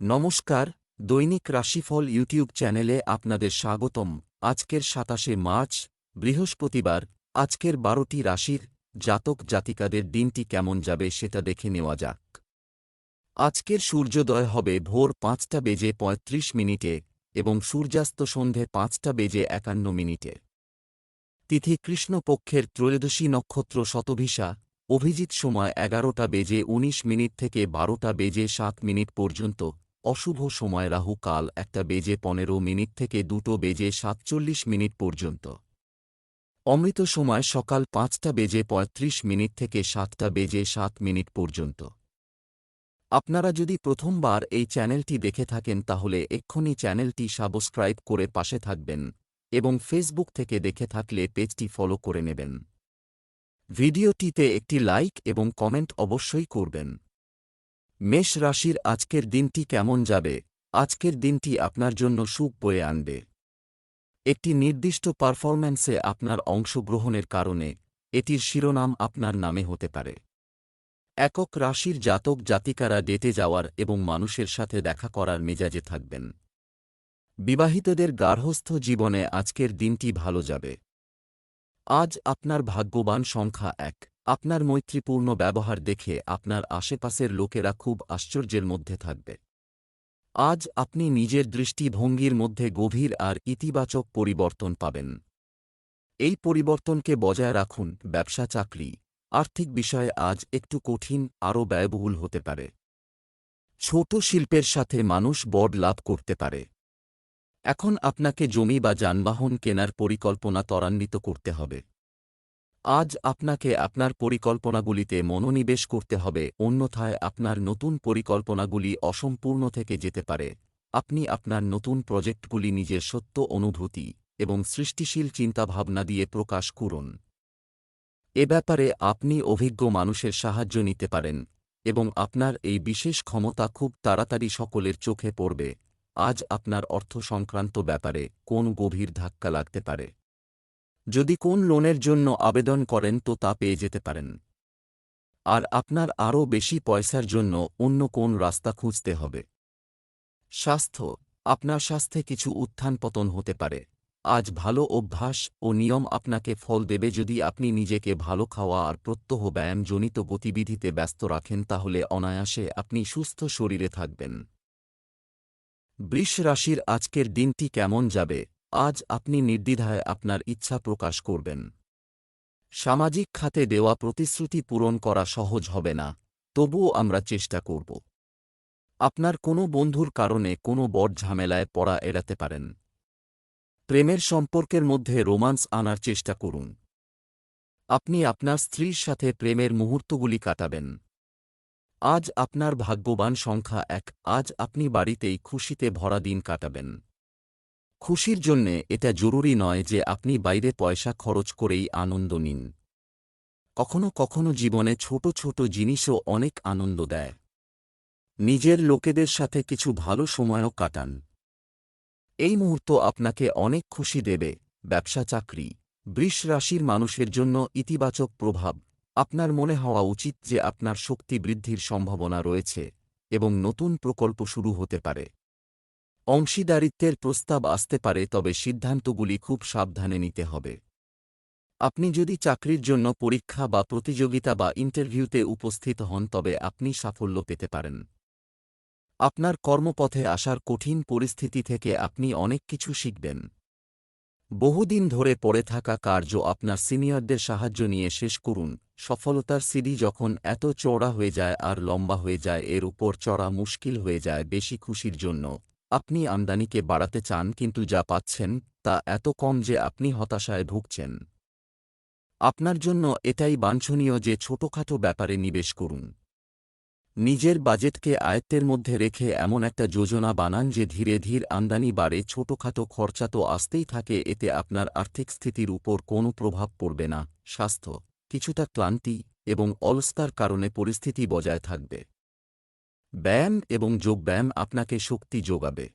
নমস্কার, দৈনিক রাশিফল ইউটিউব চ্যানেলে আপনাদের স্বাগতম। আজকের সাতাশে মার্চ, বৃহস্পতিবার, আজকের বারোটি রাশির জাতক জাতিকাদের দিনটি কেমন যাবে সেটা দেখে নেওয়া যাক। আজকের সূর্যোদয় হবে ভোর পাঁচটা বেজে পঁয়ত্রিশ মিনিটে এবং সূর্যাস্ত সন্ধে পাঁচটা বেজে একান্ন মিনিটে। তিথি কৃষ্ণপক্ষের ত্রয়োদশী নক্ষত্র শতভিসা, অভিজিৎ সময় এগারোটা বেজে ১৯ মিনিট থেকে বারোটা বেজে সাত মিনিট পর্যন্ত। অশুভ সময় রাহু কাল একটা বেজে পনেরো মিনিট থেকে দুটো বেজে সাতচল্লিশ মিনিট পর্যন্ত। অমৃত সময় সকাল পাঁচটা বেজে পঁয়ত্রিশ মিনিট থেকে সাতটা বেজে সাত মিনিট পর্যন্ত। আপনারা যদি প্রথমবার এই চ্যানেলটি দেখে থাকেন তাহলে এক্ষুনি চ্যানেলটি সাবস্ক্রাইব করে পাশে থাকবেন এবং ফেসবুক থেকে দেখে থাকলে পেজটি ফলো করে নেবেন। ভিডিওটিতে একটি লাইক এবং কমেন্ট অবশ্যই করবেন। মেষ রাশির আজকের দিনটি কেমন যাবে? আজকের দিনটি আপনার জন্য সুখ বয়ে আনবে। একটি নির্দিষ্ট পারফরম্যান্সে আপনার অংশগ্রহণের কারণে এটির শিরোনাম আপনার নামে হতে পারে। একক রাশির জাতক জাতিকারা ডেটে যাওয়ার এবং মানুষের সাথে দেখা করার মেজাজে থাকবেন। বিবাহিতদের গার্হস্থ্য জীবনে আজকের দিনটি ভালো যাবে। আজ আপনার ভাগ্যবান সংখ্যা এক। আপনার মৈত্রীপূর্ণ ব্যবহার দেখে আপনার আশেপাশের লোকেরা খুব আশ্চর্যের মধ্যে থাকবে। আজ আপনি নিজের দৃষ্টিভঙ্গির মধ্যে গভীর আর ইতিবাচক পরিবর্তন পাবেন। এই পরিবর্তনকে বজায় রাখুন ব্যবসা চাকরি। আর্থিক বিষয়ে আজ একটু কঠিন, আরও ব্যয়বহুল হতে পারে। ছোট শিল্পের সাথে মানুষ বড় লাভ করতে পারে। এখন আপনাকে জমি বা যানবাহন কেনার পরিকল্পনা ত্বরান্বিত করতে হবে। আজ আপনাকে আপনার পরিকল্পনাগুলিতে মনোনিবেশ করতে হবে, অন্যথায় আপনার নতুন পরিকল্পনাগুলি অসম্পূর্ণ থেকে যেতে পারে। আপনি আপনার নতুন প্রজেক্টগুলি নিজের সত্য অনুভূতি এবং সৃষ্টিশীল চিন্তাভাবনা দিয়ে প্রকাশ করুন। এ ব্যাপারে আপনি অভিজ্ঞ মানুষের সাহায্য নিতে পারেন এবং আপনার এই বিশেষ ক্ষমতা খুব তাড়াতাড়ি সকলের চোখে পড়বে। আজ আপনার অর্থ সংক্রান্ত ব্যাপারে কোন গভীর ধাক্কা লাগতে পারে? যদি কোন লোনের জন্য আবেদন করেন তো তা পেয়ে যেতে পারেন। আর আপনার আরও বেশি পয়সার জন্য অন্য কোন রাস্তা খুঁজতে হবে। স্বাস্থ্য, আপনার স্বাস্থ্যে কিছু উত্থান পতন হতে পারে। আজ ভালো অভ্যাস ও নিয়ম আপনাকে ফল দেবে যদি আপনি নিজেকে ভালো খাওয়া আর প্রত্যহ ব্যায়ামজনিত গতিবিধিতে ব্যস্ত রাখেন তাহলে অনায়াসে আপনি সুস্থ শরীরে থাকবেন। বৃষ রাশির আজকের দিনটি কেমন যাবে? আজ আপনি নির্দ্বিধায় আপনার ইচ্ছা প্রকাশ করবেন। সামাজিক খাতে দেওয়া প্রতিশ্রুতি পূরণ করা সহজ হবে না, তবুও আমরা চেষ্টা করব। আপনার কোনো বন্ধুর কারণে কোনো বড় ঝামেলায় পড়া এড়াতে পারেন। প্রেমের সম্পর্কের মধ্যে রোমান্স আনার চেষ্টা করুন। আপনি আপনার স্ত্রীর সাথে প্রেমের মুহূর্তগুলি কাটাবেন। আজ আপনার ভাগ্যবান সংখ্যা এক, আজ আপনি বাড়িতেই খুশিতে ভরা দিন কাটাবেন। খুশির জন্যে এটা জরুরি নয় যে আপনি বাইরে পয়সা খরচ করেই আনন্দ নিন। কখনো কখনো জীবনে ছোট ছোট জিনিসও অনেক আনন্দ দেয়। নিজের লোকেদের সাথে কিছু ভালো সময়ও কাটান। এই মুহূর্ত আপনাকে অনেক খুশি দেবে, ব্যবসা চাকরি, বৃষ রাশির মানুষের জন্য ইতিবাচক প্রভাব, আপনার মনে হওয়া উচিত যে আপনার শক্তি বৃদ্ধির সম্ভাবনা রয়েছে এবং নতুন প্রকল্প শুরু হতে পারে। অংশীদারিত্বের প্রস্তাব আসতে পারে, তবে সিদ্ধান্তগুলি খুব সাবধানে নিতে হবে। আপনি যদি চাকরির জন্য পরীক্ষা বা প্রতিযোগিতা বা ইন্টারভিউতে উপস্থিত হন, তবে আপনি সাফল্য পেতে পারেন। আপনার কর্মপথে আসার কঠিন পরিস্থিতি থেকে আপনি অনেক কিছু শিখবেন। বহুদিন ধরে পড়ে থাকা কার্য আপনার সিনিয়রদের সাহায্য নিয়ে শেষ করুন। সফলতার সিডি যখন এত চওড়া হয়ে যায় আর লম্বা হয়ে যায়, এর উপর চড়া মুশকিল হয়ে যায় বেশি খুশির জন্য। আপনি আমদানিকে বাড়াতে চান কিন্তু যা পাচ্ছেন তা এত কম যে আপনি হতাশায় ভুগছেন। আপনার জন্য এটাই বাঞ্ছনীয় যে ছোটখাটো ব্যাপারে নিবেশ করুন। নিজের বাজেটকে আয়ত্তের মধ্যে রেখে এমন একটা যোজনা বানান যে ধীরে ধীর আমদানি বাড়ে, ছোটখাটো খরচা তো আসতেই থাকে, এতে আপনার আর্থিক স্থিতির উপর কোনো প্রভাব পড়বে না। স্বাস্থ্য, কিছুটা ক্লান্তি এবং অলস্তার কারণে পরিস্থিতি বজায় থাকবে। ব্যায়াম এবং যোগব্যায়াম আপনাকে শক্তি যোগাবে।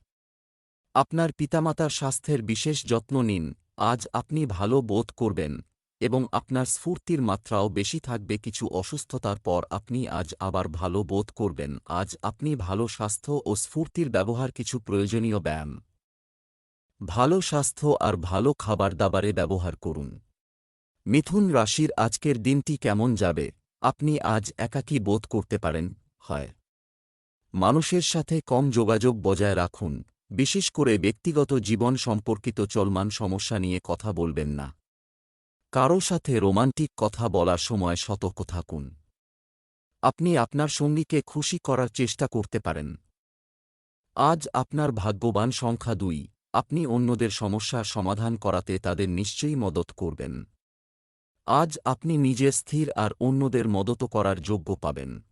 আপনার পিতামাতার স্বাস্থ্যের বিশেষ যত্ন নিন, আজ আপনি ভালো বোধ করবেন এবং আপনার স্ফূর্তির মাত্রাও বেশি থাকবে, কিছু অসুস্থতার পর আপনি আজ আবার ভালো বোধ করবেন, আজ আপনি ভালো স্বাস্থ্য ও স্ফূর্তির ব্যবহার, কিছু প্রয়োজনীয় ব্যায়াম। ভালো স্বাস্থ্য আর ভালো খাবার দাবারে ব্যবহার করুন। মিথুন রাশির আজকের দিনটি কেমন যাবে? আপনি আজ একাকী বোধ করতে পারেন, হয়। মানুষের সাথে কম যোগাযোগ বজায় রাখুন, বিশেষ করে ব্যক্তিগত জীবন সম্পর্কিত চলমান সমস্যা নিয়ে কথা বলবেন না। কারও সাথে রোমান্টিক কথা বলার সময় সতর্ক থাকুন। আপনি আপনার সঙ্গীকে খুশি করার চেষ্টা করতে পারেন। আজ আপনার ভাগ্যবান সংখ্যা দুই, আপনি অন্যদের সমস্যার সমাধান করাতে তাদের নিশ্চয়ই মদত করবেন। আজ আপনি নিজে স্থির আর অন্যদের মদত করার যোগ্য পাবেন।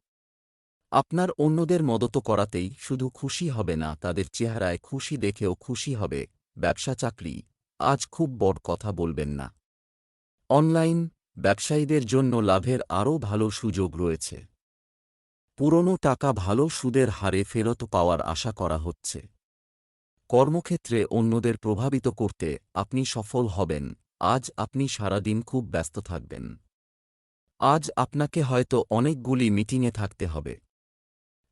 আপনার অন্যদের মদত করাতেই শুধু খুশি হবে না, তাদের চেহারায় খুশি দেখেও খুশি হবে, ব্যবসা চাকরি। আজ খুব বড় কথা বলবেন না। অনলাইন ব্যবসায়ীদের জন্য লাভের আরও ভালো সুযোগ রয়েছে। পুরনো টাকা ভালো সুদের হারে ফেরত পাওয়ার আশা করা হচ্ছে। কর্মক্ষেত্রে অন্যদের প্রভাবিত করতে আপনি সফল হবেন, আজ আপনি সারাদিন খুব ব্যস্ত থাকবেন। আজ আপনাকে হয়তো অনেকগুলি মিটিংয়ে থাকতে হবে।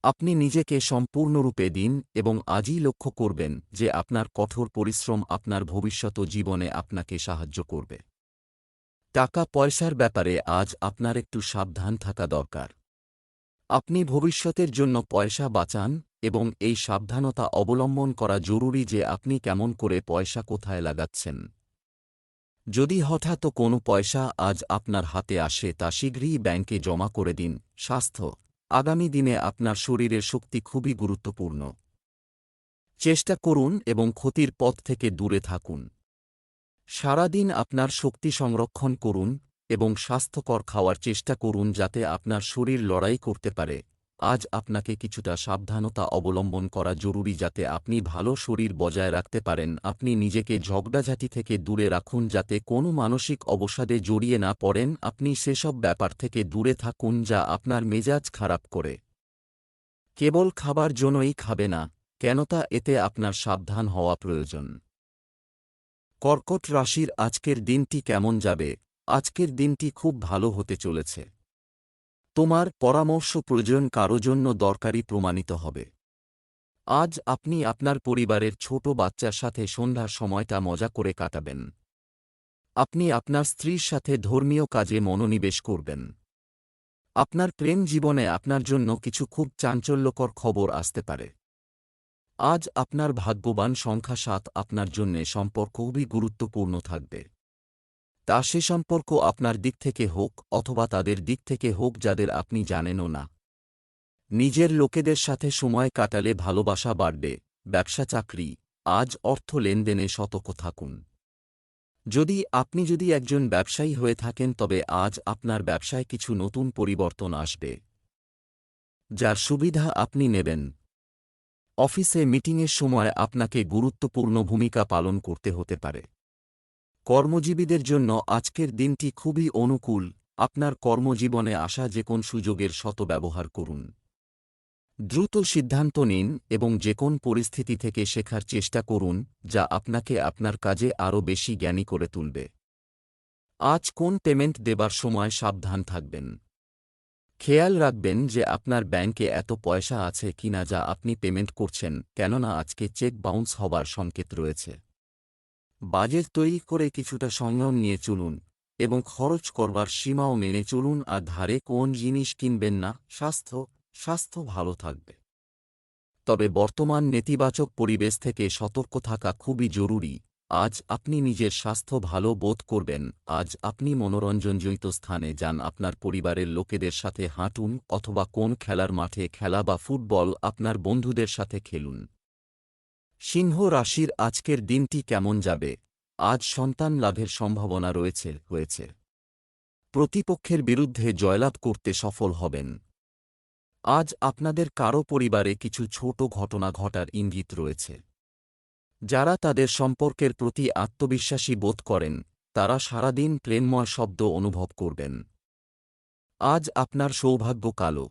আপনি নিজেকে সম্পূর্ণরূপে দিন এবং আজই লক্ষ্য করবেন যে আপনার কঠোর পরিশ্রম আপনার ভবিষ্যৎ জীবনে আপনাকে সাহায্য করবে। টাকা পয়সার ব্যাপারে আজ আপনার একটু সাবধান থাকা দরকার। আপনি ভবিষ্যতের জন্য পয়সা বাঁচান এবং এই সাবধানতা অবলম্বন করা জরুরি যে আপনি কেমন করে পয়সা কোথায় লাগাচ্ছেন। যদি হঠাৎ কোনো পয়সা আজ আপনার হাতে আসে তা শীঘ্রই ব্যাংকে জমা করে দিন। স্বাস্থ্য আগামী দিনে আপনার শরীরের শক্তি খুবই গুরুত্বপূর্ণ। চেষ্টা করুন এবং ক্ষতির পথ থেকে দূরে থাকুন। সারাদিন আপনার শক্তি সংরক্ষণ করুন এবং স্বাস্থ্যকর খাওয়ার চেষ্টা করুন যাতে আপনার শরীর লড়াই করতে পারে। আজ আপনাকে কিছুটা সাবধানতা অবলম্বন করা জরুরি যাতে আপনি ভালো শরীর বজায় রাখতে পারেন। আপনি নিজেকে ঝগড়াঝাটি থেকে দূরে রাখুন যাতে কোনো মানসিক অবসাদে জড়িয়ে না পড়েন। আপনি সেসব ব্যাপার থেকে দূরে থাকুন যা আপনার মেজাজ খারাপ করে। কেবল খাবার জন্যই খাবে না, কেন তা এতে আপনার সাবধান হওয়া প্রয়োজন। কর্কট রাশির আজকের দিনটি কেমন যাবে? আজকের দিনটি খুব ভালো হতে চলেছে। তোমার পরামর্শ প্রয়োজন কারও জন্য দরকারি প্রমাণিত হবে। আজ আপনি আপনার পরিবারের ছোট বাচ্চার সাথে সন্ধ্যার সময়টা মজা করে কাটাবেন। আপনি আপনার স্ত্রীর সাথে ধর্মীয় কাজে মনোনিবেশ করবেন। আপনার প্রেম জীবনে আপনার জন্য কিছু খুব চাঞ্চল্যকর খবর আসতে পারে। আজ আপনার ভাগ্যবান সংখ্যা সাত আপনার জন্যে সম্পর্ক খুবই গুরুত্বপূর্ণ থাকবে। তা সে সম্পর্ক আপনার দিক থেকে হোক অথবা তাদের দিক থেকে হোক যাদের আপনি জানেনও না। নিজের লোকেদের সাথে সময় কাটালে ভালোবাসা বাড়বে, ব্যবসা, চাকরি, আজ অর্থ লেনদেনে সতর্ক থাকুন। যদি আপনি যদি একজন ব্যবসায়ী হয়ে থাকেন তবে আজ আপনার ব্যবসায় কিছু নতুন পরিবর্তন আসবে। যার সুবিধা আপনি নেবেন। অফিসে মিটিংয়ের সময় আপনাকে গুরুত্বপূর্ণ ভূমিকা পালন করতে হতে পারে। কর্মজীবীদের জন্য আজকের দিনটি খুবই অনুকূল। আপনার কর্মজীবনে আসা যে কোন সুযোগের শত ব্যবহার করুন। দ্রুত সিদ্ধান্ত নিন এবং যে কোন পরিস্থিতি থেকে শেখার চেষ্টা করুন, যা আপনাকে আপনার কাজে আরও বেশি জ্ঞানী করে তুলবে। আজ কোন পেমেন্ট দেবার সময় সাবধান থাকবেন। খেয়াল রাখবেন যে আপনার ব্যাংকে এত পয়সা আছে কিনা যা আপনি পেমেন্ট করছেন, কেননা আজকে চেক বাউন্স হবার সংকেত রয়েছে। বাজেট তৈরি করে কিছুটা সংযম নিয়ে চলুন এবং খরচ করবার সীমাও মেনে চলুন আর ধারে কোন জিনিস কিনবেন না, স্বাস্থ্য স্বাস্থ্য ভালো থাকবে। তবে বর্তমান নেতিবাচক পরিবেশ থেকে সতর্ক থাকা খুবই জরুরি। আজ আপনি নিজের স্বাস্থ্য ভালো বোধ করবেন। আজ আপনি মনোরঞ্জনজনিত স্থানে যান, আপনার পরিবারের লোকেদের সাথে হাঁটুন অথবা কোন খেলার মাঠে খেলা বা ফুটবল আপনার বন্ধুদের সাথে খেলুন। সিংহ রাশির আজকের দিনটি কেমন যাবে? আজ সন্তান লাভের সম্ভাবনা রয়েছে, হয়েছে। প্রতিপক্ষের বিরুদ্ধে জয়লাভ করতে সফল হবেন। আজ আপনাদের কারও পরিবারে কিছু ছোট ঘটনা ঘটার ইঙ্গিত রয়েছে। যারা তাদের সম্পর্কের প্রতি আত্মবিশ্বাসী বোধ করেন, তারা সারাদিন প্রেমময় শব্দ অনুভব করবেন। আজ আপনার সৌভাগ্য কালো।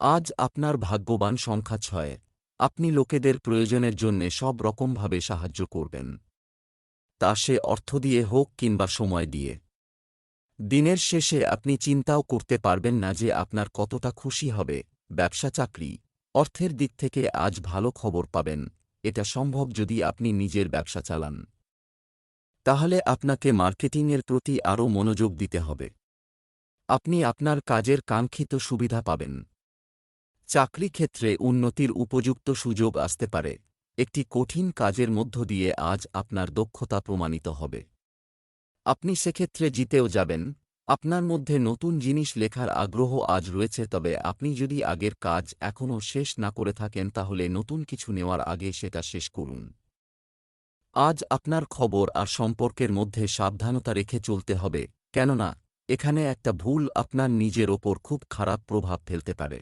আজ আপনার ভাগ্যবান সংখ্যা ছয়। আপনি লোকেদের প্রয়োজনের জন্যে সব রকমভাবে সাহায্য করবেন। তা সে অর্থ দিয়ে হোক কিংবা সময় দিয়ে। দিনের শেষে আপনি চিন্তাও করতে পারবেন না যে আপনার কতটা খুশি হবে, ব্যবসা চাকরি, অর্থের দিক থেকে আজ ভালো খবর পাবেন, এটা সম্ভব যদি আপনি নিজের ব্যবসা চালান। তাহলে আপনাকে মার্কেটিংয়ের প্রতি আরও মনোযোগ দিতে হবে। আপনি আপনার কাজের কাঙ্ক্ষিত সুবিধা পাবেন। চাকরি ক্ষেত্রে উন্নতির উপযুক্ত সুযোগ আসতে পারে। একটি কঠিন কাজের মধ্য দিয়ে আজ আপনার দক্ষতা প্রমাণিত হবে। আপনি সেক্ষেত্রে জিতেও যাবেন। আপনার মধ্যে নতুন জিনিস লেখার আগ্রহ আজ রয়েছে, তবে আপনি যদি আগের কাজ এখনও শেষ না করে থাকেন, তাহলে নতুন কিছু নেওয়ার আগে সেটা শেষ করুন। আজ আপনার খবর আর সম্পর্কের মধ্যে সাবধানতা রেখে চলতে হবে। কেননা, এখানে একটা ভুল আপনার নিজের ওপর খুব খারাপ প্রভাব ফেলতে পারে।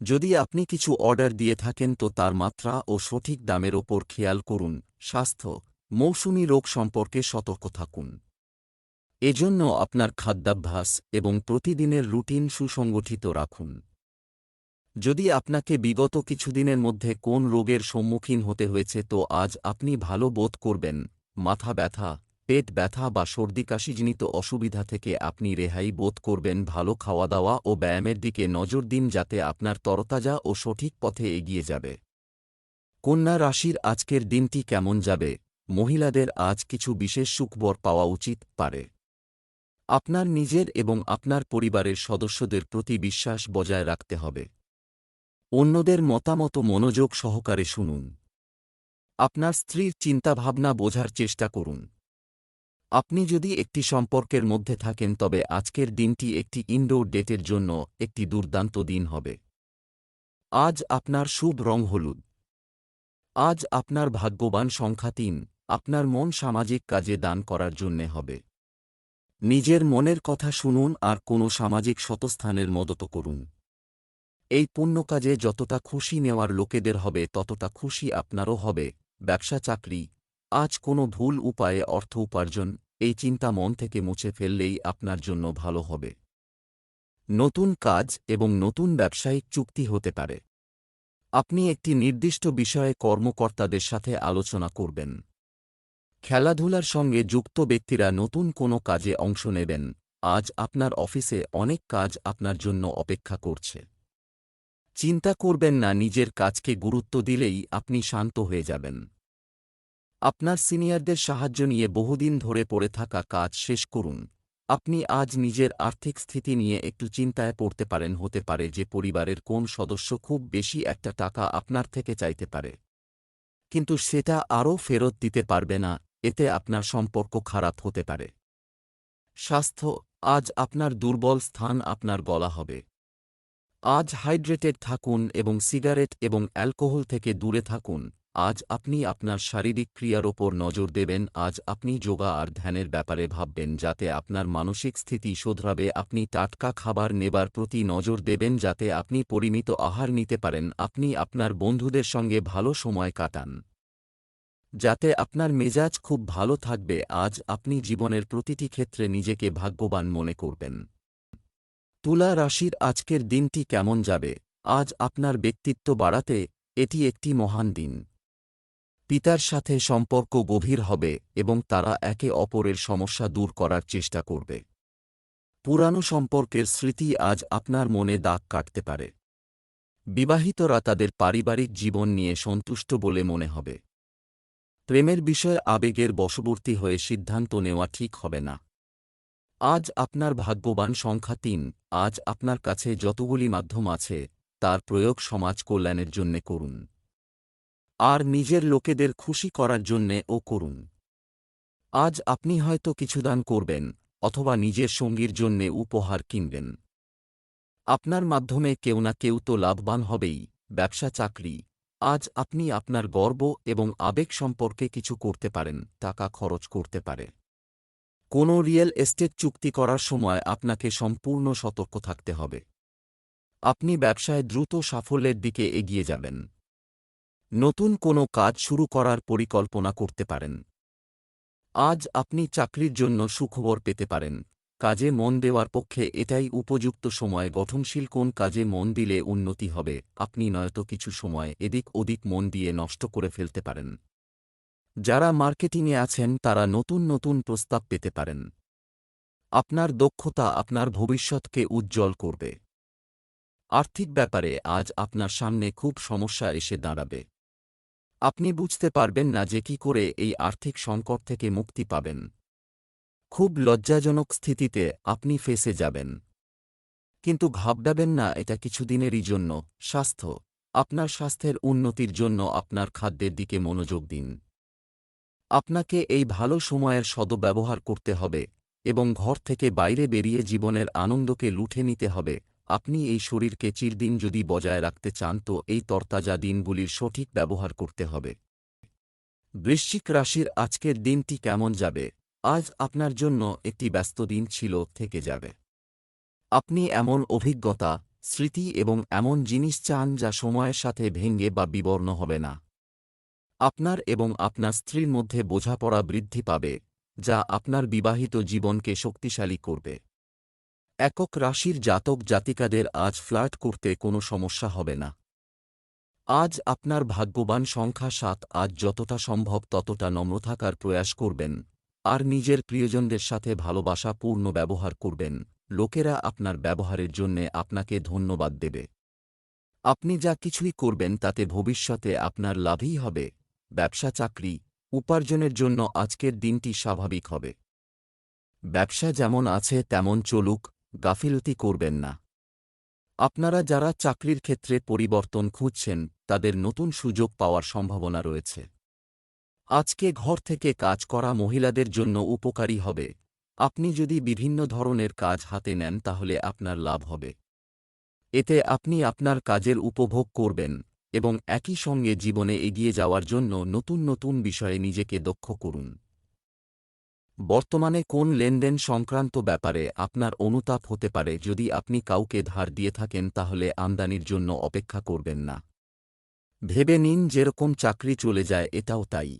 যদি আপনি কিছু অর্ডার দিয়ে থাকেন তো তার মাত্রা ও সঠিক দামের ওপর খেয়াল করুন, স্বাস্থ্য, মৌসুমী রোগ সম্পর্কে সতর্ক থাকুন। এজন্য আপনার খাদ্যাভ্যাস এবং প্রতিদিনের রুটিন সুসংগঠিত রাখুন। যদি আপনাকে বিগত কিছুদিনের মধ্যে কোন রোগের সম্মুখীন হতে হয়েছে তো আজ আপনি ভালো বোধ করবেন, মাথা ব্যথা পেট ব্যথা বা সর্দি কাশিজনিত অসুবিধা থেকে আপনি রেহাই বোধ করবেন ভালো খাওয়া দাওয়া ও ব্যায়ামের দিকে নজর দিন যাতে আপনার তরতাজা ও সঠিক পথে এগিয়ে যাবে। কন্যা রাশির আজকের দিনটি কেমন যাবে? মহিলাদের আজ কিছু বিশেষ সুখবর পাওয়া উচিত পারে। আপনার নিজের এবং আপনার পরিবারের সদস্যদের প্রতি বিশ্বাস বজায় রাখতে হবে। অন্যদের মতামত মনোযোগ সহকারে শুনুন। আপনার স্ত্রীর চিন্তাভাবনা বোঝার চেষ্টা করুন। আপনি যদি একটি সম্পর্কের মধ্যে থাকেন, তবে আজকের দিনটি একটি ইনডোর ডেটের জন্য একটি দুর্দান্ত দিন হবে। আজ আপনার শুভ রং হলুদ। আজ আপনার ভাগ্যবান সংখ্যা তিন। আপনার মন সামাজিক কাজে দান করার জন্যে হবে। নিজের মনের কথা শুনুন আর কোনো সামাজিক শতস্থানের মদত করুন। এই পুণ্য কাজে যতটা খুশি নেওয়ার লোকেদের হবে, ততটা খুশি আপনারও হবে। ব্যবসা, চাকরি আজ কোনো ভুল উপায়ে অর্থ উপার্জন এই চিন্তা মন থেকে মুছে ফেললেই আপনার জন্য ভালো হবে। নতুন কাজ এবং নতুন ব্যবসায়িক চুক্তি হতে পারে। আপনি একটি নির্দিষ্ট বিষয়ে কর্মকর্তাদের সাথে আলোচনা করবেন। খেলাধুলার সঙ্গে যুক্ত ব্যক্তিরা নতুন কোনো কাজে অংশ নেবেন। আজ আপনার অফিসে অনেক কাজ আপনার জন্য অপেক্ষা করছে। চিন্তা করবেন না, নিজের কাজকে গুরুত্ব দিলেই আপনি শান্ত হয়ে যাবেন। আপনার সিনিয়রদের সাহায্য নিয়ে বহুদিন ধরে পড়ে থাকা কাজ শেষ করুন। আপনি আজ নিজের আর্থিক স্থিতি নিয়ে একটু চিন্তায় পড়তে পারেন, হতে পারে যে পরিবারের কোন সদস্য খুব বেশি একটা টাকা আপনার থেকে চাইতে পারে। কিন্তু সেটা আরও ফেরত দিতে পারবে না, এতে আপনার সম্পর্ক খারাপ হতে পারে। স্বাস্থ্য, আজ আপনার দুর্বল স্থান আপনার গলা হবে। আজ হাইড্রেটেড থাকুন এবং সিগারেট এবং অ্যালকোহল থেকে দূরে থাকুন। আজ আপনি আপনার শারীরিক ক্রিয়ার ওপর নজর দেবেন, আজ আপনি যোগা আর ধ্যানের ব্যাপারে ভাববেন যাতে আপনার মানসিক স্থিতি শোধরাবে, আপনি টাটকা খাবার নেবার প্রতি নজর দেবেন যাতে আপনি পরিমিত আহার নিতে পারেন, আপনি আপনার বন্ধুদের সঙ্গে ভালো সময় কাটান। যাতে আপনার মেজাজ খুব ভালো থাকবে, আজ আপনি জীবনের প্রতিটি ক্ষেত্রে নিজেকে ভাগ্যবান মনে করবেন। তুলা রাশির আজকের দিনটি কেমন যাবে? আজ আপনার ব্যক্তিত্ব বাড়াতে এটি একটি মহান দিন। পিতার সাথে সম্পর্ক গভীর হবে এবং তারা একে অপরের সমস্যা দূর করার চেষ্টা করবে। পুরানো সম্পর্কের স্মৃতি আজ আপনার মনে দাগ কাটতে পারে। বিবাহিতরা তাদের পারিবারিক জীবন নিয়ে সন্তুষ্ট বলে মনে হবে। প্রেমের বিষয়ে আবেগের বশবর্তী হয়ে সিদ্ধান্ত নেওয়া ঠিক হবে না। আজ আপনার ভাগ্যবান সংখ্যা তিন, আজ আপনার কাছে যতগুলি মাধ্যম আছে, তার প্রয়োগ সমাজ কল্যাণের জন্যে করুন। আর নিজের লোকেদের খুশি করার জন্যে ও করুন। আজ আপনি হয়তো কিছু দান করবেন, অথবা নিজের সঙ্গীর জন্যে উপহার কিনবেন। আপনার মাধ্যমে কেউ না কেউ তো লাভবান হবেই, ব্যবসা, চাকরি। আজ আপনি আপনার গর্ব এবং আবেগ সম্পর্কে কিছু করতে পারেন, টাকা খরচ করতে পারে। কোনো রিয়েল এস্টেট চুক্তি করার সময় আপনাকে সম্পূর্ণ সতর্ক থাকতে হবে। আপনি ব্যবসায় দ্রুত সাফল্যের দিকে এগিয়ে যাবেন। নতুন কোনো কাজ শুরু করার পরিকল্পনা করতে পারেন। আজ আপনি চাকরির জন্য সুখবর পেতে পারেন। কাজে মন দেওয়ার পক্ষে এটাই উপযুক্ত সময়। গঠনশীল কোন কাজে মন দিলে উন্নতি হবে, আপনি নয়তো কিছু সময় এদিক ওদিক মন দিয়ে নষ্ট করে ফেলতে পারেন। যারা মার্কেটিংয়ে আছেন, তারা নতুন নতুন প্রস্তাব পেতে পারেন। আপনার দক্ষতা আপনার ভবিষ্যৎকে উজ্জ্বল করবে। আর্থিক ব্যাপারে আজ আপনার সামনে খুব সমস্যা এসে দাঁড়াবে। আপনি বুঝতে পারবেন না যে কি করে এই আর্থিক সংকট থেকে মুক্তি পাবেন। খুব লজ্জাজনক স্থিতিতে আপনি ফেসে যাবেন। কিন্তু ঘাবড়াবেন না, এটা কিছুদিনেরই জন্য। স্বাস্থ্য, আপনার স্বাস্থ্যের উন্নতির জন্য আপনার খাদ্যের দিকে মনোযোগ দিন। আপনাকে এই ভালো সময়ের সদব্যবহার করতে হবে এবং ঘর থেকে বাইরে বেরিয়ে জীবনের আনন্দকে লুঠে নিতে হবে। আপনি এই শরীরকে চিরদিন যদি বজায় রাখতে চান, তো এই তরতাজা দিনগুলির সঠিক ব্যবহার করতে হবে। বৃশ্চিক রাশির আজকের দিনটি কেমন যাবে? আজ আপনার জন্য একটি ব্যস্ত দিন ছিল, থেকে যাবে। আপনি এমন অভিজ্ঞতা, স্মৃতি এবং এমন জিনিস চান, যা সময়ের সাথে ভেঙ্গে বা বিবর্ণ হবে না। আপনার এবং আপনার স্ত্রীর মধ্যে বোঝাপড়া বৃদ্ধি পাবে, যা আপনার বিবাহিত জীবনকে শক্তিশালী করবে। একক রাশির জাতক জাতিকাদের আজ ফ্লার্ট করতে কোনো সমস্যা হবে না। আজ আপনার ভাগ্যবান সংখ্যা সাত, আজ যতটা সম্ভব ততটা নম্র থাকার প্রয়াস করবেন, আর নিজের প্রিয়জনদের সাথে ভালোবাসা পূর্ণ ব্যবহার করবেন, লোকেরা আপনার ব্যবহারের জন্যে আপনাকে ধন্যবাদ দেবে। আপনি যা কিছুই করবেন তাতে ভবিষ্যতে আপনার লাভই হবে, ব্যবসা চাকরি, উপার্জনের জন্য আজকের দিনটি স্বাভাবিক হবে। ব্যবসা যেমন আছে তেমন চলুক গাফিলতি করবেন না। আপনারা যারা চাকরির ক্ষেত্রে পরিবর্তন খুঁজছেন, তাদের নতুন সুযোগ পাওয়ার সম্ভাবনা রয়েছে। আজকে ঘর থেকে কাজ করা মহিলাদের জন্য উপকারী হবে। আপনি যদি বিভিন্ন ধরনের কাজ হাতে নেন, তাহলে আপনার লাভ হবে। এতে আপনি আপনার কাজের উপভোগ করবেন এবং একই সঙ্গে জীবনে এগিয়ে যাওয়ার জন্য নতুন নতুন বিষয়ে নিজেকে দক্ষ করুন। বর্তমানে কোন লেনদেন সংক্রান্ত ব্যাপারে আপনার অনুতাপ হতে পারে যদি আপনি কাউকে ধার দিয়ে থাকেন তাহলে আমদানির জন্য অপেক্ষা করবেন না। ভেবে নিন যেরকম চাকরি চলে যায় এটাও তাই।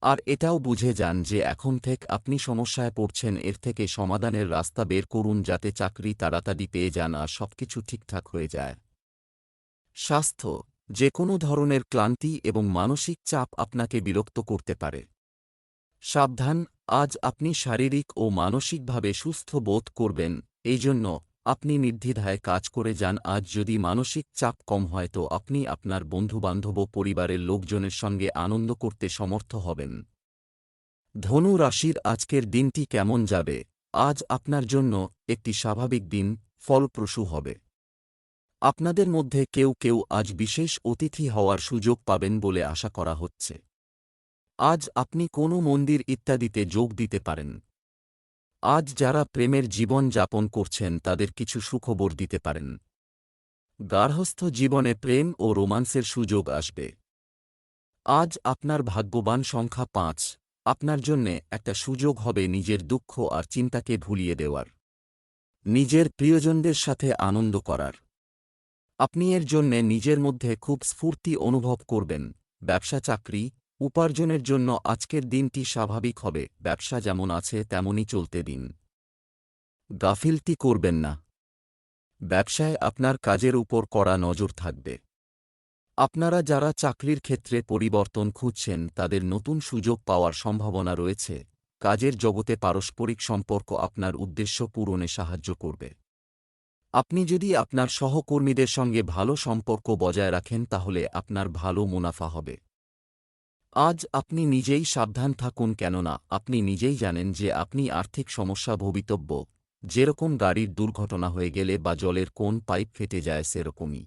আর এটাও বুঝে যান যে এখন থেকে আপনি সমস্যায় পড়ছেন, এর থেকে সমাধানের রাস্তা বের করুন যাতে চাকরি তাড়াতাড়ি পেয়ে যান আর সবকিছু ঠিকঠাক হয়ে যায়। স্বাস্থ্য যে কোনো ধরনের ক্লান্তি এবং মানসিক চাপ আপনাকে বিরক্ত করতে পারে। সাবধান আজ আপনি শারীরিক ও মানসিকভাবে সুস্থ বোধ করবেন এই জন্য আপনি নির্দ্বিধায় কাজ করে যান। আজ যদি মানসিক চাপ কম হয় তো আপনি আপনার বন্ধুবান্ধব ও পরিবারের লোকজনের সঙ্গে আনন্দ করতে সমর্থ হবেন। ধনু রাশির আজকের দিনটি কেমন যাবে? আজ আপনার জন্য একটি স্বাভাবিক দিন, ফলপ্রসূ হবে। আপনাদের মধ্যে কেউ কেউ আজ বিশেষ অতিথি হওয়ার সুযোগ পাবেন বলে আশা করা হচ্ছে। আজ আপনি কোনো মন্দির ইত্যাদিতে যোগ দিতে পারেন। আজ যারা প্রেমের জীবন যাপন করছেন, তাদের কিছু সুখবর দিতে পারেন। গার্হস্থ জীবনে প্রেম ও রোমান্সের সুযোগ আসবে। আজ আপনার ভাগ্যবান সংখ্যা পাঁচ। আপনার জন্যে একটা সুযোগ হবে নিজের দুঃখ আর চিন্তাকে ভুলিয়ে দেওয়ার। নিজের প্রিয়জনদের সাথে আনন্দ করার। আপনি এর জন্যে নিজের মধ্যে খুব স্ফূর্তি অনুভব করবেন। ব্যবসা, চাকরি উপার্জনের জন্য আজকের দিনটি স্বাভাবিক হবে, ব্যবসা যেমন আছে তেমনই চলতে দিন। গাফিলতি করবেন না। ব্যবসায় আপনার কাজের উপর কড়া নজর থাকবে। আপনারা যারা চাকরির ক্ষেত্রে পরিবর্তন খুঁজছেন, তাদের নতুন সুযোগ পাওয়ার সম্ভাবনা রয়েছে। কাজের জগতে পারস্পরিক সম্পর্ক আপনার উদ্দেশ্য পূরণে সাহায্য করবে। আপনি যদি আপনার সহকর্মীদের সঙ্গে ভালো সম্পর্ক বজায় রাখেন, তাহলে আপনার ভালো মুনাফা হবে। আজ আপনি নিজেই সাবধান থাকুন কেননা আপনি নিজেই জানেন যে আপনি আর্থিক সমস্যা ভবিতব্য। যেরকম গাড়ির দুর্ঘটনা হয়ে গেলে বা জলের কোন পাইপ ফেটে যায় সেরকমই।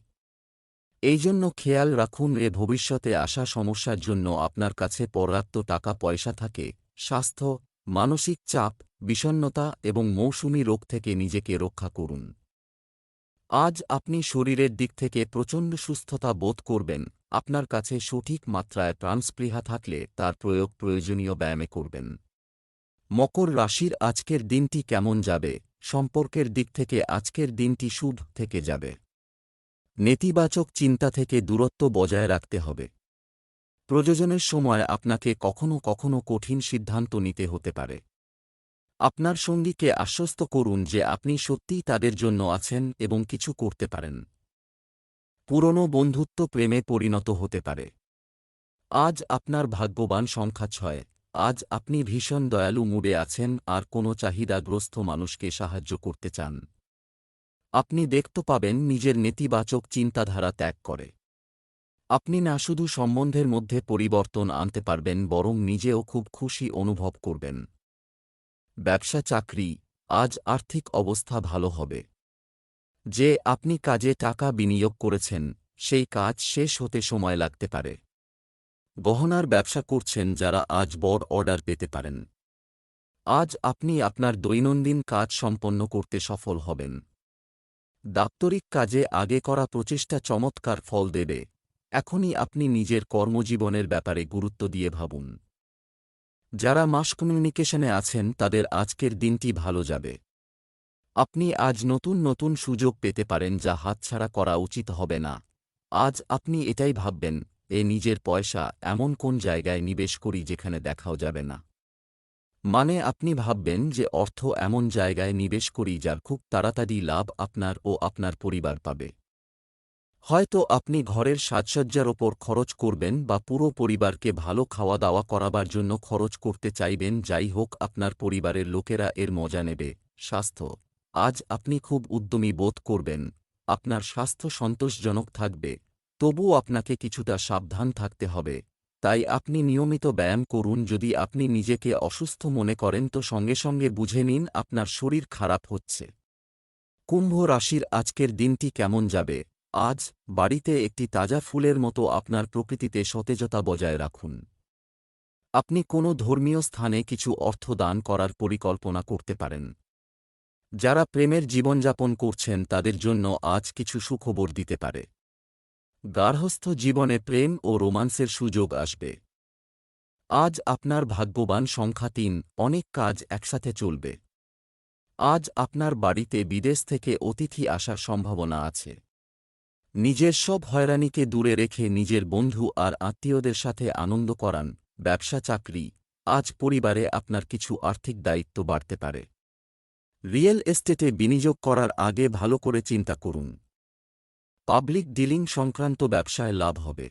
এই জন্য খেয়াল রাখুন এ ভবিষ্যতে আসা সমস্যার জন্য আপনার কাছে পর্যাপ্ত টাকা পয়সা থাকে। স্বাস্থ্য, মানসিক চাপ বিষণ্নতা এবং মৌসুমী রোগ থেকে নিজেকে রক্ষা করুন। আজ আপনি শরীরের দিক থেকে প্রচণ্ড সুস্থতা বোধ করবেন। আপনার কাছে সঠিক মাত্রায় প্রাণস্পৃহা থাকলে তার প্রয়োগ প্রয়োজনীয় ব্যায়ামে করবেন। মকর রাশির আজকের দিনটি কেমন যাবে? সম্পর্কের দিক থেকে আজকের দিনটি শুভ থেকে যাবে। নেতিবাচক চিন্তা থেকে দূরত্ব বজায় রাখতে হবে। প্রযোজনের সময় আপনাকে কখনো কখনো কঠিন সিদ্ধান্ত নিতে হতে পারে। আপনার সঙ্গীকে আশ্বস্ত করুন যে আপনি সত্যিই তাদের জন্য আছেন এবং কিছু করতে পারেন। পুরনো বন্ধুত্ব প্রেমে পরিণত হতে পারে। আজ আপনার ভাগ্যবান সংখ্যা ছয়। আজ আপনি ভীষণ দয়ালু মুডে আছেন আর কোনো চাহিদাগ্রস্ত মানুষকে সাহায্য করতে চান। আপনি দেখতে পাবেন নিজের নেতিবাচক চিন্তাধারা ত্যাগ করে। আপনি না শুধু সম্বন্ধের মধ্যে পরিবর্তন আনতে পারবেন, বরং নিজেও খুব খুশি অনুভব করবেন। ব্যবসা চাকরি, আজ আর্থিক অবস্থা ভালো হবে। যে আপনি কাজে টাকা বিনিয়োগ করেছেন, সেই কাজ শেষ হতে সময় লাগতে পারে। গহনার ব্যবসা করছেন যারা আজ বড় অর্ডার পেতে পারেন। আজ আপনি আপনার দৈনন্দিন কাজ সম্পন্ন করতে সফল হবেন। দাপ্তরিক কাজে আগে করা প্রচেষ্টা চমৎকার ফল দেবে। এখনই আপনি নিজের কর্মজীবনের ব্যাপারে গুরুত্ব দিয়ে ভাবুন। যারা মাস কমিউনিকেশনে আছেন, তাদের আজকের দিনটি ভালো যাবে। আপনি আজ নতুন নতুন সুযোগ পেতে পারেন যা হাতছাড়া করা উচিত হবে না। আজ আপনি এটাই ভাববেন, এ নিজের পয়সা এমন কোন জায়গায় নিবেশ করি যেখানে দেখাও যাবে না? মানে আপনি ভাববেন যে অর্থ এমন জায়গায় নিবেশ করি যার খুব তাড়াতাড়ি লাভ আপনার ও আপনার পরিবার পাবে। হয়তো আপনি ঘরের সাজসজ্জার ওপর খরচ করবেন বা পুরো পরিবারকে ভালো খাওয়া দাওয়া করাবার জন্য খরচ করতে চাইবেন, যাই হোক আপনার পরিবারের লোকেরা এর মজা নেবে। স্বাস্থ্য। আজ আপনি খুব উদ্যমী বোধ করবেন। আপনার স্বাস্থ্য সন্তোষজনক থাকবে। তবুও আপনাকে কিছুটা সাবধান থাকতে হবে। তাই আপনি নিয়মিত ব্যায়াম করুন, যদি আপনি নিজেকে অসুস্থ মনে করেন তো সঙ্গে সঙ্গে বুঝে নিন আপনার শরীর খারাপ হচ্ছে। কুম্ভ রাশির আজকের দিনটি কেমন যাবে? আজ বাড়িতে একটি তাজা ফুলের মতো আপনার প্রকৃতিতে সতেজতা বজায় রাখুন। আপনি কোনো ধর্মীয় স্থানে কিছু অর্থ দান করার পরিকল্পনা করতে পারেন। যারা প্রেমের জীবনযাপন করছেন তাদের জন্য আজ কিছু সুখবর দিতে পারে। গার্হস্থ জীবনে প্রেম ও রোমান্সের সুযোগ আসবে। আজ আপনার ভাগ্যবান সংখ্যা তিন, অনেক কাজ একসাথে চলবে। আজ আপনার বাড়িতে বিদেশ থেকে অতিথি আসার সম্ভাবনা আছে। নিজের সব হয়রানিকে দূরে রেখে নিজের বন্ধু আর আত্মীয়দের সাথে আনন্দ করান, ব্যবসা চাকরি, আজ পরিবারে আপনার কিছু আর্থিক দায়িত্ব বাড়তে পারে। রিয়েল এস্টেটে বিনিয়োগ করার আগে ভালো করে চিন্তা করুন। পাবলিক ডিলিং সংক্রান্ত ব্যবসায় লাভ হবে।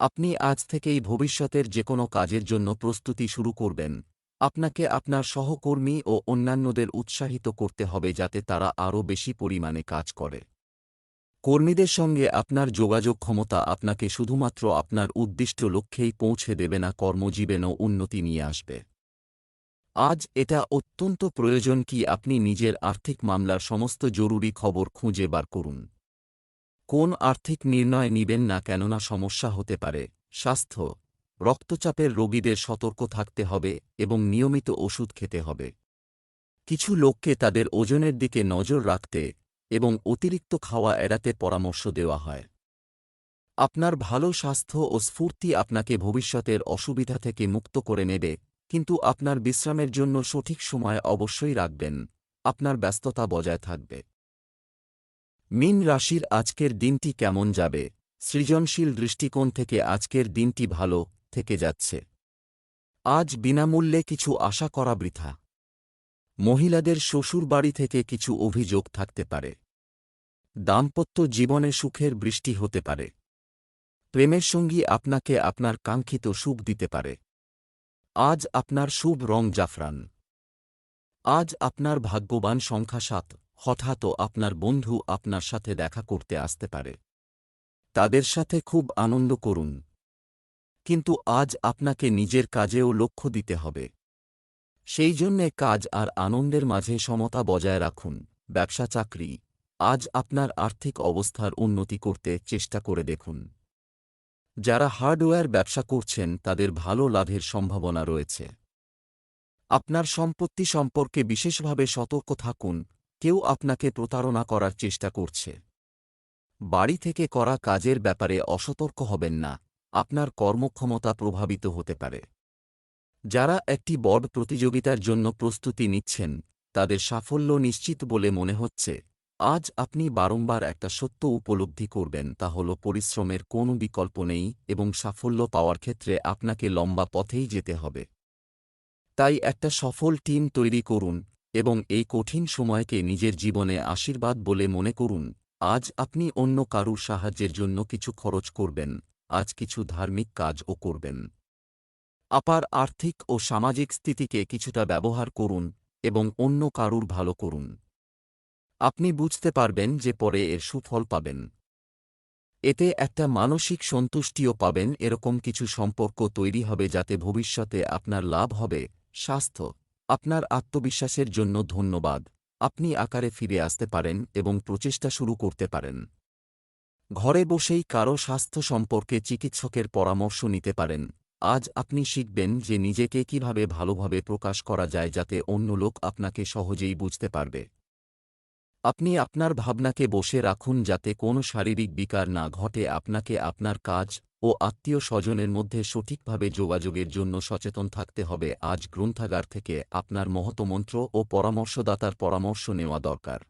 আপনি আজ থেকেই ভবিষ্যতের যে কোনো কাজের জন্য প্রস্তুতি শুরু করবেন। আপনাকে আপনার সহকর্মী ও অন্যান্যদের উৎসাহিত করতে হবে যাতে তারা আরও বেশি পরিমাণে কাজ করে। কর্মীদের সঙ্গে আপনার যোগাযোগ ক্ষমতা আপনাকে শুধুমাত্র আপনার উদ্দিষ্ট লক্ষ্যেই পৌঁছে দেবে না, কর্মজীবনেও উন্নতি নিয়ে আসবে। আজ এটা অত্যন্ত প্রয়োজন কি আপনি নিজের আর্থিক মামলার সমস্ত জরুরি খবর খুঁজে বার করুন। কোন আর্থিক নির্ণয় নিবেন না কেননা সমস্যা হতে পারে। স্বাস্থ্য, রক্তচাপের রোগীদের সতর্ক থাকতে হবে এবং নিয়মিত ওষুধ খেতে হবে। কিছু লোককে তাদের ওজনের দিকে নজর রাখতে এবং অতিরিক্ত খাওয়া এড়াতে পরামর্শ দেওয়া হয়। আপনার ভালো স্বাস্থ্য ও স্ফূর্তি আপনাকে ভবিষ্যতের অসুবিধা থেকে মুক্ত করে নেবে, কিন্তু আপনার বিশ্রামের জন্য সঠিক সময় অবশ্যই রাখবেন। আপনার ব্যস্ততা বজায় থাকবে। মিন রাশির আজকের দিনটি কেমন যাবে? সৃজনশীল দৃষ্টিকোণ থেকে আজকের দিনটি ভালো থেকে যাচ্ছে। আজ বিনামূল্যে কিছু আশা করা বৃথা। মহিলাদের শ্বশুর বাড়ি থেকে কিছু অভিযোগ থাকতে পারে। দাম্পত্য জীবনে সুখের বৃষ্টি হতে পারে। প্রেমের সঙ্গী আপনাকে আপনার কাঙ্ক্ষিত সুখ দিতে পারে। আজ আপনার শুভ রং জাফরান। আজ আপনার ভাগ্যবান সংখ্যা সাত হঠাৎ আপনার বন্ধু আপনার সাথে দেখা করতে আসতে পারে। তাদের সাথে খুব আনন্দ করুন। কিন্তু আজ আপনাকে নিজের কাজেও লক্ষ্য দিতে হবে। সেই জন্যে কাজ আর আনন্দের মাঝে সমতা বজায় রাখুন, ব্যবসা চাকরি। আজ আপনার আর্থিক অবস্থার উন্নতি করতে চেষ্টা করে দেখুন। যারা হার্ডওয়্যার ব্যবসা করছেন, তাদের ভালো লাভের সম্ভাবনা রয়েছে। আপনার সম্পত্তি সম্পর্কে বিশেষভাবে সতর্ক থাকুন, কেউ আপনাকে প্রতারণা করার চেষ্টা করছে। বাড়ি থেকে করা কাজের ব্যাপারে অসতর্ক হবেন না, আপনার কর্মক্ষমতা প্রভাবিত হতে পারে। যারা একটি বড় প্রতিযোগিতার জন্য প্রস্তুতি নিচ্ছেন, তাদের সাফল্য নিশ্চিত বলে মনে হচ্ছে। আজ আপনি বারংবার একটা সত্য উপলব্ধি করবেন, তা হল পরিশ্রমের কোনো বিকল্প নেই এবং সাফল্য পাওয়ার ক্ষেত্রে আপনাকে লম্বা পথেই যেতে হবে। তাই একটা সফল টিম তৈরি করুন এবং এই কঠিন সময়কে নিজের জীবনে আশীর্বাদ বলে মনে করুন। আজ আপনি অন্য কারুর সাহায্যের জন্য কিছু খরচ করবেন, আজ কিছু ধার্মিক কাজও করবেন। আপার আর্থিক ও সামাজিক স্থিতিকে কিছুটা ব্যবহার করুন এবং অন্য কারুর ভালো করুন। আপনি বুঝতে পারবেন যে পরে এর সুফল পাবেন। এতে একটা মানসিক সন্তুষ্টিও পাবেন, এরকম কিছু সম্পর্ক তৈরি হবে যাতে ভবিষ্যতে আপনার লাভ হবে। স্বাস্থ্য, আপনার আত্মবিশ্বাসের জন্য ধন্যবাদ। আপনি আকারে ফিরে আসতে পারেন এবং প্রচেষ্টা শুরু করতে পারেন। ঘরে বসেই কারও স্বাস্থ্য সম্পর্কে চিকিৎসকের পরামর্শ নিতে পারেন। আজ আপনি শিখবেন যে নিজেকে কীভাবে ভালোভাবে প্রকাশ করা যায় যাতে অন্য লোক আপনাকে সহজেই বুঝতে পারবে। আপনি আপনার ভাবনাকে বসে রাখুন যাতে কোনো শারীরিক বিকার না ঘটে, আপনাকে আপনার কাজ ও আত্মীয় স্বজনের মধ্যে সঠিকভাবে যোগাযোগের জন্য সচেতন থাকতে হবে। আজ গ্রন্থাগার থেকে আপনার মহতমন্ত্র ও পরামর্শদাতার পরামর্শ নেওয়া দরকার।